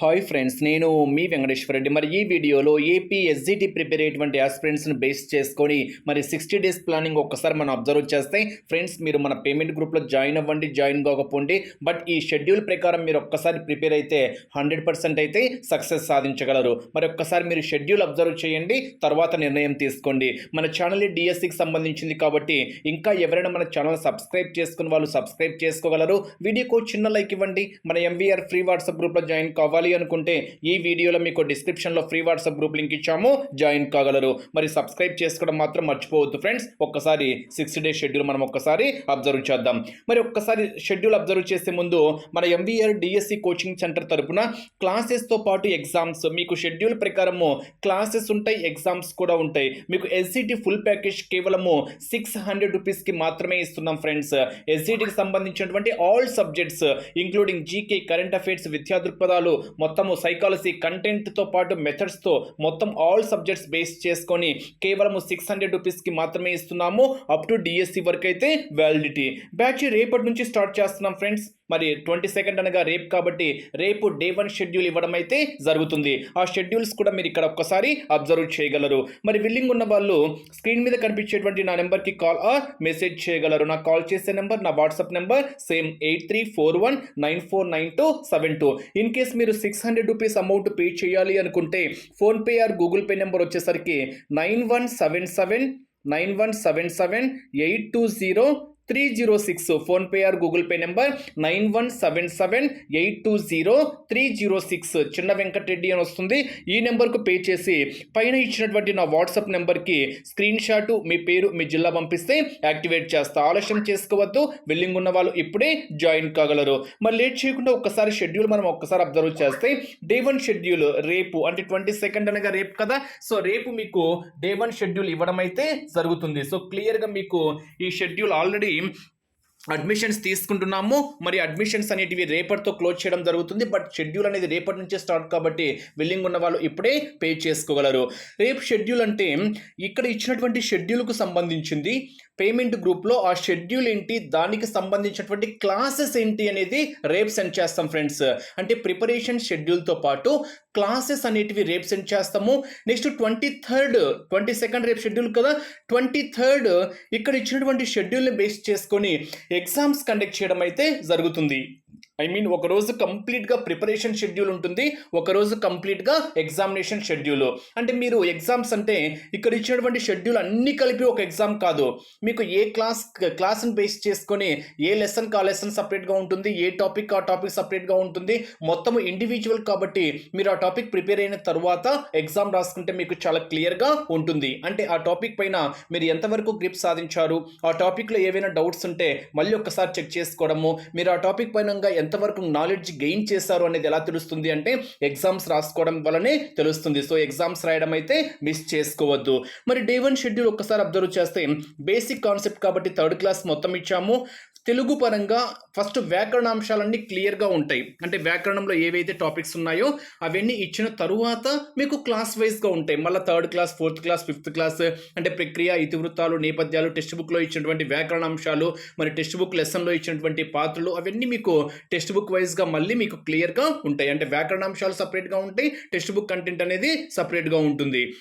Hi friends నేను మీ వెంకటేశ్వర రెడ్డి. మరి ఈ వీడియోలో ఏపీ ఎస్జిటి ప్రిపేర్ అయ్యేటువంటి ఆస్పిరెంట్స్ని బేస్ చేసుకొని మరి సిక్స్టీ డేస్ ప్లానింగ్ ఒక్కసారి మనం అబ్జర్వ్ చేస్తే ఫ్రెండ్స్ మీరు మన పేమెంట్ గ్రూప్లో జాయిన్ అవ్వండి జాయిన్ కాకపోండి. బట్ ఈ షెడ్యూల్ ప్రకారం మీరు ఒక్కసారి ప్రిపేర్ అయితే హండ్రెడ్ పర్సెంట్ అయితే సక్సెస్ సాధించగలరు. మరి ఒక్కసారి మీరు షెడ్యూల్ అబ్జర్వ్ చేయండి తర్వాత నిర్ణయం తీసుకోండి. మన ఛానల్ డిఎస్సికి సంబంధించింది కాబట్టి ఇంకా ఎవరైనా మన ఛానల్ సబ్స్క్రైబ్ చేసుకుని వాళ్ళు సబ్స్క్రైబ్ చేసుకోగలరు. వీడియోకు చిన్న లైక్ ఇవ్వండి. మన ఎంవీఆర్ ఫ్రీ వాట్సాప్ గ్రూప్లో జాయిన్ కావాలి. అనుకుంటే ఈ వీడియోలో మీకు డిస్క్రిప్షన్లో ఫ్రీ వాట్సాప్ గ్రూప్ లింక్ ఇచ్చాము. జాయిన్ కాగలరు. మరి సబ్స్క్రైబ్ చేసుకోవడం మాత్రం మర్చిపోవద్దు ఫ్రెండ్స్. ఒక్కసారి సిక్స్ డే షెడ్యూల్ మనం ఒక్కసారి అబ్జర్వ్ చేద్దాం. మరి ఒక్కసారి షెడ్యూల్ అబ్జర్వ్ చేసే ముందు మన ఎంవీఆర్ డిఎస్సి కోచింగ్ సెంటర్ తరపున క్లాసెస్తో పాటు ఎగ్జామ్స్ మీకు షెడ్యూల్ ప్రకారము క్లాసెస్ ఉంటాయి ఎగ్జామ్స్ కూడా ఉంటాయి. మీకు ఎస్సిటి ఫుల్ ప్యాకేజ్ కేవలము సిక్స్ హండ్రెడ్ రూపీస్కి మాత్రమే ఇస్తున్నాం ఫ్రెండ్స్. ఎస్సిటికి సంబంధించినటువంటి all subjects including GK current affairs విద్యా దృక్పథాలు మొత్తము సైకాలజీ కంటెంట్తో పాటు మెథడ్స్తో మొత్తం ఆల్ సబ్జెక్ట్స్ బేస్ చేసుకొని కేవలము సిక్స్ హండ్రెడ్ రూపీస్కి మాత్రమే ఇస్తున్నాము. అప్ టు డిఎస్సి వరకు అయితే వ్యాలిడిటీ బ్యాచ్ రేపటి నుంచి స్టార్ట్ చేస్తున్నాం ఫ్రెండ్స్ మరి ట్వంటీ సెకండ్ అనగా రేపు కాబట్టి రేపు డే వన్ షెడ్యూల్ ఇవ్వడం అయితే జరుగుతుంది. ఆ షెడ్యూల్స్ కూడా మీరు ఇక్కడ ఒక్కసారి అబ్జర్వ్ చేయగలరు. మరి విల్లింగ్ ఉన్న వాళ్ళు స్క్రీన్ మీద కనిపించేటువంటి నా నెంబర్కి కాల్ మెసేజ్ చేయగలరు. నాకు కాల్ చేసే నెంబర్ నా WhatsApp number same eight three four one nine four nine two seven two. In case మీరు six hundred rupees amount pay చేయాలి అనుకుంటే PhonePe or Google Pay number వచ్చేసరికి nine one seven seven nine one seven seven eight two zero three zero six PhonePe or Google Pay number nine one seven seven eight two zero three zero six Chinna Venkatareddy అని వస్తుంది. ఈ నెంబర్కు pay చేసి పైన ఇచ్చినటువంటి నా WhatsApp నెంబర్కి screen shot మీ పేరు మీ జిల్లా పంపిస్తే యాక్టివేట్ చేస్తా. ఆలస్యం చేసుకోవద్దు. విల్లింగ్ ఉన్న వాళ్ళు ఇప్పుడే జాయిన్ కాగలరు. మరి లేట్ చేయకుండా ఒక్కసారి షెడ్యూల్ మనం ఒక్కసారి అబ్జర్వ్ చేస్తే డే వన్ షెడ్యూల్ రేపు అంటే ట్వంటీ సెకండ్ అనగా రేపు కదా? సో రేపు మీకు డే వన్ షెడ్యూల్ ఇవ్వడం అయితే జరుగుతుంది. సో క్లియర్గా మీకు ఈ షెడ్యూల్ ఆల్రెడీ అడ్మిషన్స్ తీసుకుంటున్నాము. మరి అడ్మిషన్స్ అనేటివి రేపటితో క్లోజ్ చేయడం జరుగుతుంది. బట్ షెడ్యూల్ అనేది రేపటి నుంచే స్టార్ట్ కాబట్టి బిల్లింగ్ ఉన్న వాళ్ళు ఇప్పుడే పే చేసుకోగలరు. రేపు షెడ్యూల్ అంటే ఇక్కడ ఇచ్చినటువంటి షెడ్యూల్కు సంబంధించింది పేమెంట్ గ్రూప్లో ఆ షెడ్యూల్ ఏంటి? దానికి సంబంధించినటువంటి క్లాసెస్ ఏంటి అనేది రేపు సెండ్ చేస్తాం ఫ్రెండ్స్. అంటే ప్రిపరేషన్ షెడ్యూల్తో పాటు క్లాసెస్ అనేటివి రేపు సెండ్ చేస్తాము. Next twenty third twenty second రేపు షెడ్యూల్ కదా? ట్వంటీ థర్డ్ ఇక్కడ ఇచ్చినటువంటి షెడ్యూల్ని బేస్ చేసుకొని ఎగ్జామ్స్ కండక్ట్ చేయడం అయితే జరుగుతుంది. ఐ మీన్ ఒక రోజు కంప్లీట్గా ప్రిపరేషన్ షెడ్యూల్ ఉంటుంది ఒక రోజు కంప్లీట్గా ఎగ్జామినేషన్ షెడ్యూల్ అంటే మీరు ఎగ్జామ్స్ అంటే ఇక్కడ ఇచ్చినటువంటి షెడ్యూల్ అన్ని కలిపి ఒక ఎగ్జామ్ కాదు. మీకు ఏ క్లాస్ క్లాస్ని బేస్ చేసుకొని ఏ లెసన్ ఆ లెసన్ సపరేట్గా ఉంటుంది ఏ టాపిక్ ఆ టాపిక్ సపరేట్గా ఉంటుంది మొత్తం ఇండివిజువల్ కాబట్టి మీరు ఆ టాపిక్ ప్రిపేర్ అయిన తర్వాత ఎగ్జామ్ రాసుకుంటే మీకు చాలా క్లియర్గా ఉంటుంది. అంటే ఆ టాపిక్ పైన మీరు ఎంతవరకు గ్రిప్ సాధించారు ఆ టాపిక్లో ఏవైనా డౌట్స్ ఉంటే మళ్ళీ ఒకసారి చెక్ చేసుకోవడము మీరు ఆ టాపిక్ పైన ఎంతవరకు నాలెడ్జ్ గెయిన్ చేశారు అనేది ఎలా తెలుస్తుంది అంటే ఎగ్జామ్స్ రాసుకోవడం వల్లనే తెలుస్తుంది. సో ఎగ్జామ్స్ రాయడం అయితే మిస్ చేసుకోవద్దు. మరి డే వన్ షెడ్యూల్ ఒక్కసారి అబ్జర్వ్ చేస్తే బేసిక్ కాన్సెప్ట్ కాబట్టి థర్డ్ క్లాస్ మొత్తం ఇచ్చాము. తెలుగు పరంగా ఫస్ట్ వ్యాకరణాంశాలన్నీ క్లియర్గా ఉంటాయి. అంటే వ్యాకరణంలో ఏవైతే టాపిక్స్ ఉన్నాయో అవన్నీ ఇచ్చిన తరువాత మీకు క్లాస్ వైజ్గా ఉంటాయి. మళ్ళీ third class fourth class fifth class అంటే ప్రక్రియ ఇతివృత్తాలు నేపథ్యాలు టెక్స్ట్ బుక్లో ఇచ్చినటువంటి వ్యాకరణాంశాలు మరి టెక్స్ట్ బుక్ లెసన్లో ఇచ్చినటువంటి పాత్రలు అవన్నీ మీకు టెక్స్ట్ బుక్ వైజ్గా మళ్ళీ మీకు క్లియర్గా ఉంటాయి. అంటే వ్యాకరణాంశాలు సపరేట్గా ఉంటాయి. టెక్స్ట్ బుక్ కంటెంట్ అనేది సపరేట్గా ఉంటుంది.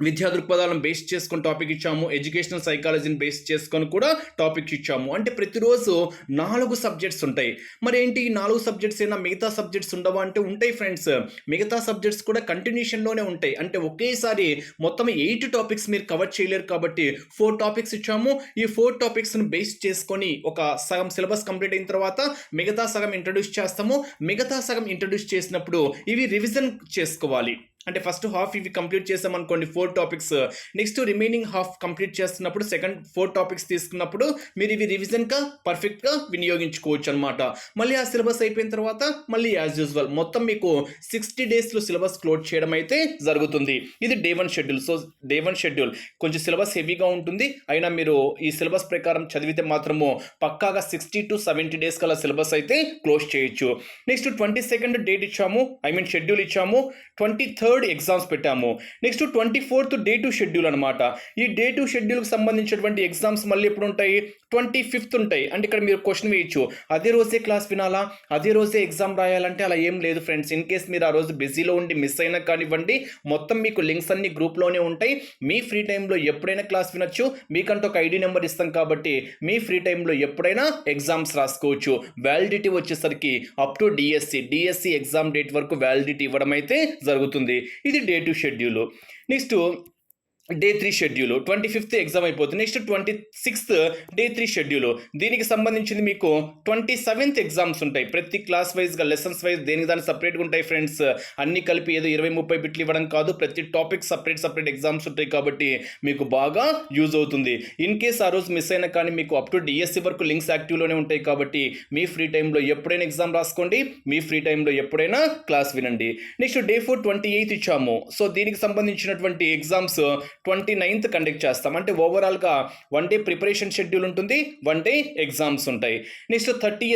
విద్యా దృక్పథాలను బేస్ చేసుకొని టాపిక్ ఇచ్చాము ఎడ్యుకేషనల్ సైకాలజీని బేస్ చేసుకొని కూడా టాపిక్స్ ఇచ్చాము. అంటే ప్రతిరోజు నాలుగు సబ్జెక్ట్స్ ఉంటాయి. మరి ఏంటి ఈ నాలుగు సబ్జెక్ట్స్ అయినా మిగతా సబ్జెక్ట్స్ ఉండవా అంటే ఉంటాయి ఫ్రెండ్స్. మిగతా సబ్జెక్ట్స్ కూడా కంటిన్యూషన్లోనే ఉంటాయి. అంటే ఒకేసారి మొత్తం ఎయిట్ టాపిక్స్ మీరు కవర్ చేయలేరు కాబట్టి ఫోర్ టాపిక్స్ ఇచ్చాము. ఈ ఫోర్ టాపిక్స్ని బేస్ చేసుకొని ఒక సగం సిలబస్ కంప్లీట్ అయిన తర్వాత మిగతా సగం ఇంట్రడ్యూస్ చేస్తాము. మిగతా సగం ఇంట్రడ్యూస్ చేసినప్పుడు ఇవి రివిజన్ చేసుకోవాలి. అంటే ఫస్ట్ హాఫ్ ఇవి కంప్లీట్ చేసాం అనుకోండి four topics next remaining half complete చేస్తున్నప్పుడు సెకండ్ ఫోర్ టాపిక్స్ తీసుకున్నప్పుడు మీరు ఇవి రివిజన్గా పర్ఫెక్ట్గా వినియోగించుకోవచ్చు అనమాట మళ్ళీ ఆ సిలబస్ అయిపోయిన తర్వాత మళ్ళీ యాజ్ యూజువల్ మొత్తం మీకు సిక్స్టీ డేస్లో సిలబస్ క్లోజ్ చేయడం అయితే జరుగుతుంది. ఇది day one schedule so day one schedule కొంచెం సిలబస్ హెవీగా ఉంటుంది. అయినా మీరు ఈ సిలబస్ ప్రకారం చదివితే మాత్రము పక్కాగా సిక్స్టీ టు సెవెంటీ డేస్ కల్లా సిలబస్ అయితే క్లోజ్ చేయొచ్చు. నెక్స్ట్ ట్వంటీ సెకండ్ డేట్ ఇచ్చాము ఐ మీన్ షెడ్యూల్ ఇచ్చాము. ట్వంటీ థర్డ్ థర్డ్ ఎగ్జామ్స్ పెట్టాము. Next twenty fourth day two schedule అనమాట ఈ డే టు షెడ్యూల్కి సంబంధించినటువంటి ఎగ్జామ్స్ మళ్ళీ ఎప్పుడు ఉంటాయి ట్వంటీ ఫిఫ్త్ ఉంటాయి. అంటే ఇక్కడ మీరు క్వశ్చన్ వేయచ్చు. అదే రోజే క్లాస్ వినాలా? అదే రోజే ఎగ్జామ్ రాయాలంటే అలా ఏం లేదు ఫ్రెండ్స్. ఇన్ కేస్ మీరు ఆ రోజు బిజీలో ఉండి మిస్ అయినా కానివ్వండి మొత్తం మీకు లింక్స్ అన్ని గ్రూప్లోనే ఉంటాయి. మీ ఫ్రీ టైంలో ఎప్పుడైనా క్లాస్ వినొచ్చు. మీకంటే ఒక ఐడి నెంబర్ ఇస్తాం కాబట్టి మీ ఫ్రీ టైంలో ఎప్పుడైనా ఎగ్జామ్స్ రాసుకోవచ్చు. వ్యాలిడిటీ వచ్చేసరికి up to DSC. DSC exam date వరకు వ్యాలిడిటీ ఇవ్వడం అయితే జరుగుతుంది. ఇది day two schedule. Next day three schedule twenty fifth exam అయిపోతుంది. Next twenty sixth day three schedule. దీనికి సంబంధించింది మీకు ట్వంటీ సెవెంత్ ఎగ్జామ్స్ ఉంటాయి. ప్రతి క్లాస్ వైజ్గా లెసన్స్ వైజ్ దేనికి దాని సపరేట్గా ఉంటాయి ఫ్రెండ్స్? అన్ని కలిపి ఏదో ఇరవై ముప్పై బిట్లు ఇవ్వడం కాదు. ప్రతి టాపిక్ సపరేట్ సపరేట్ ఎగ్జామ్స్ ఉంటాయి కాబట్టి మీకు బాగా యూజ్ అవుతుంది. ఇన్ కేస్ ఆ రోజు మిస్ అయినా కానీ మీకు అప్ టు డిఎస్సి వరకు లింక్స్ యాక్టివ్లోనే ఉంటాయి కాబట్టి మీ ఫ్రీ టైంలో ఎప్పుడైనా ఎగ్జామ్ రాసుకోండి. మీ ఫ్రీ టైంలో ఎప్పుడైనా క్లాస్ వినండి. Next day four twenty eighth ఇచ్చాము. సో దీనికి సంబంధించినటువంటి ఎగ్జామ్స్ ట్వంటీ నైన్త్ కండక్ట్ చేస్తాం. అంటే ఓవరాల్గా వన్ డే ప్రిపరేషన్ షెడ్యూల్ ఉంటుంది వన్ డే ఎగ్జామ్స్ ఉంటాయి. Next thirty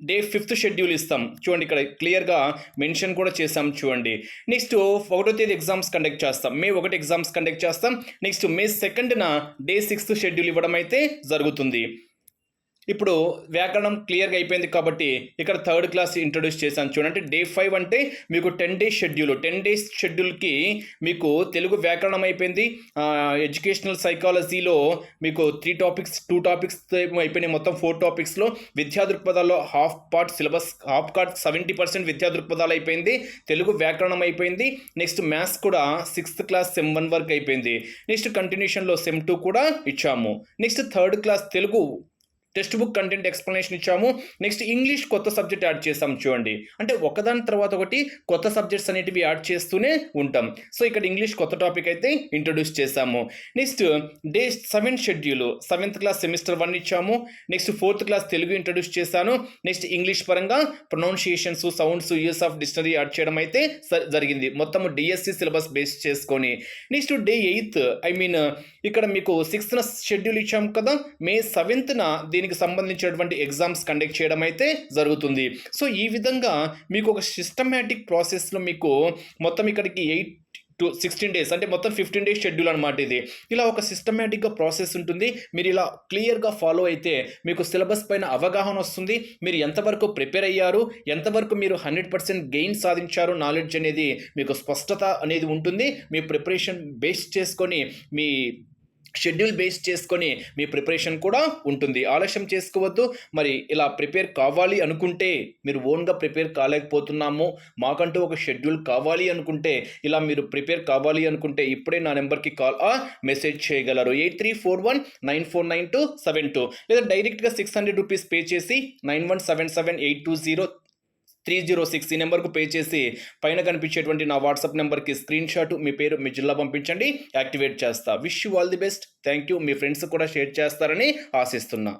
day fifth schedule ఇస్తాం. చూడండి ఇక్కడ క్లియర్గా మెన్షన్ కూడా చేసాం చూడండి. నెక్స్ట్ ఒకటో తేదీ ఎగ్జామ్స్ కండక్ట్ చేస్తాం. మే ఒకటి ఎగ్జామ్స్ కండక్ట్ చేస్తాం. నెక్స్ట్ మే సెకండ్న డే సిక్స్త్ షెడ్యూల్ ఇవ్వడం అయితే జరుగుతుంది. ఇప్పుడు వ్యాకరణం క్లియర్గా అయిపోయింది కాబట్టి ఇక్కడ థర్డ్ క్లాస్ ఇంట్రడ్యూస్ చేశాను చూడండి. డే ఫైవ్ అంటే మీకు ten days schedule. Ten days షెడ్యూల్కి మీకు తెలుగు వ్యాకరణం అయిపోయింది. ఎడ్యుకేషనల్ సైకాలజీలో మీకు త్రీ టాపిక్స్ టూ టాపిక్స్ అయిపోయినాయి మొత్తం. ఫోర్ టాపిక్స్లో విద్యా దృక్పథాల్లో half part syllabus half part seventy percent విద్యా దృక్పథాలు అయిపోయింది. తెలుగు వ్యాకరణం అయిపోయింది. నెక్స్ట్ మ్యాథ్స్ కూడా సిక్స్త్ క్లాస్ సెమ్ వన్ వరకు అయిపోయింది. నెక్స్ట్ కంటిన్యూషన్లో సెమ్ టూ కూడా ఇచ్చాము. Next third class Telugu text book content explanation ఇచ్చాము. నెక్స్ట్ ఇంగ్లీష్ కొత్త సబ్జెక్ట్ యాడ్ చేస్తాం చూడండి. అంటే ఒకదాని తర్వాత ఒకటి కొత్త సబ్జెక్ట్స్ అనేటివి యాడ్ చేస్తూనే ఉంటాం. సో ఇక్కడ ఇంగ్లీష్ కొత్త టాపిక్ అయితే ఇంట్రొడ్యూస్ చేసాము next day seven schedule. Seventh class semester one ఇచ్చాము. Next fourth class Telugu introduce చేశాను. నెక్స్ట్ ఇంగ్లీష్ పరంగా pronunciations sounds use of dictionary add చేయడం అయితే జరిగింది. మొత్తం డిఎస్సి సిలబస్ బేస్ చేసుకొని. Next day eighth I mean ఇక్కడ మీకు సిక్స్త్న షెడ్యూల్ ఇచ్చాము కదా. మే సెవెంత్న దీనికి సంబంధించినటువంటి ఎగ్జామ్స్ కండక్ట్ చేయడం అయితే జరుగుతుంది. సో ఈ విధంగా మీకు ఒక సిస్టమేటిక్ ప్రాసెస్లో మీకు మొత్తం ఇక్కడికి ఎయిట్ టు సిక్స్టీన్ డేస్ అంటే మొత్తం ఫిఫ్టీన్ డేస్ షెడ్యూల్ అనమాట ఇది. ఇలా ఒక సిస్టమేటిక్గా ప్రాసెస్ ఉంటుంది. మీరు ఇలా క్లియర్గా ఫాలో అయితే మీకు సిలబస్ పైన అవగాహన వస్తుంది. మీరు ఎంతవరకు ప్రిపేర్ అయ్యారు? ఎంతవరకు మీరు హండ్రెడ్ పర్సెంట్ గెయిన్ సాధించారు? నాలెడ్జ్ అనేది మీకు స్పష్టత అనేది ఉంటుంది. మీ ప్రిపరేషన్ బేస్ చేసుకొని మీ షెడ్యూల్ బేస్ చేసుకొని మీ ప్రిపరేషన్ కూడా ఉంటుంది. ఆలస్యం చేసుకోవద్దు. మరి ఇలా ప్రిపేర్ కావాలి అనుకుంటే మీరు ఓన్గా ప్రిపేర్ కాలేకపోతున్నాము మాకంటూ ఒక షెడ్యూల్ కావాలి అనుకుంటే ఇలా మీరు ప్రిపేర్ కావాలి అనుకుంటే ఇప్పుడే నా నెంబర్కి కాల్ ఆ మెసేజ్ చేయగలరు. Eight three four one nine four nine two seven two. లేదా డైరెక్ట్గా సిక్స్ హండ్రెడ్ రూపీస్ పే చేసి nine one seven seven eight two zero three zero six ఈ నెంబర్కు పే చేసి పైన కనిపించేటువంటి నా వాట్సాప్ నెంబర్కి స్క్రీన్ షాట్ మీ పేరు మీ జిల్లా పంపించండి. యాక్టివేట్ చేస్తా. Wish you all the best. Thank you me friends కూడా షేర్ చేస్తారని ఆశిస్తున్నా.